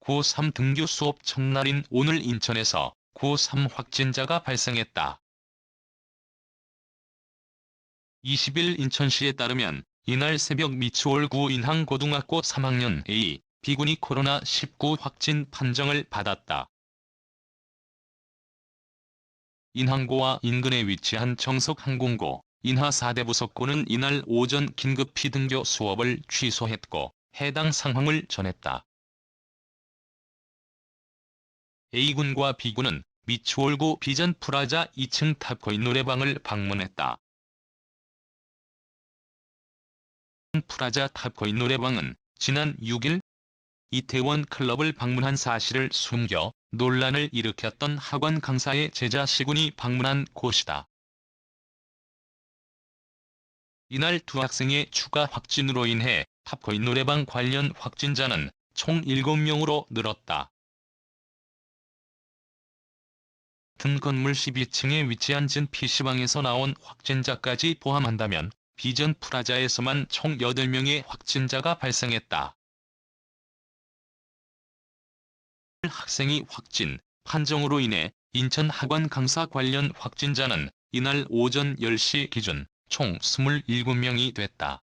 고3 등교 수업 첫날인 오늘 인천에서 고3 확진자가 발생했다. 20일 인천시에 따르면 이날 새벽 미추홀구 인항고등학교 3학년 A, B군이 코로나19 확진 판정을 받았다. 인항고와 인근에 위치한 정석항공고, 인하4대부속고는 이날 오전 긴급히 등교 수업을 취소했고 해당 상황을 전했다. A군과 B군은 미추홀구 비전 프라자 2층 탑코인 노래방을 방문했다. 프라자 탑코인 노래방은 지난 6일 이태원 클럽을 방문한 사실을 숨겨 논란을 일으켰던 학원 강사의 제자 시군이 방문한 곳이다. 이날 두 학생의 추가 확진으로 인해 탑코인 노래방 관련 확진자는 총 7명으로 늘었다. 같은 건물 12층에 위치한 진 PC방에서 나온 확진자까지 포함한다면 비전 프라자에서만 총 8명의 확진자가 발생했다. 학생이 확진, 판정으로 인해 인천 학원 강사 관련 확진자는 이날 오전 10시 기준 총 27명이 됐다.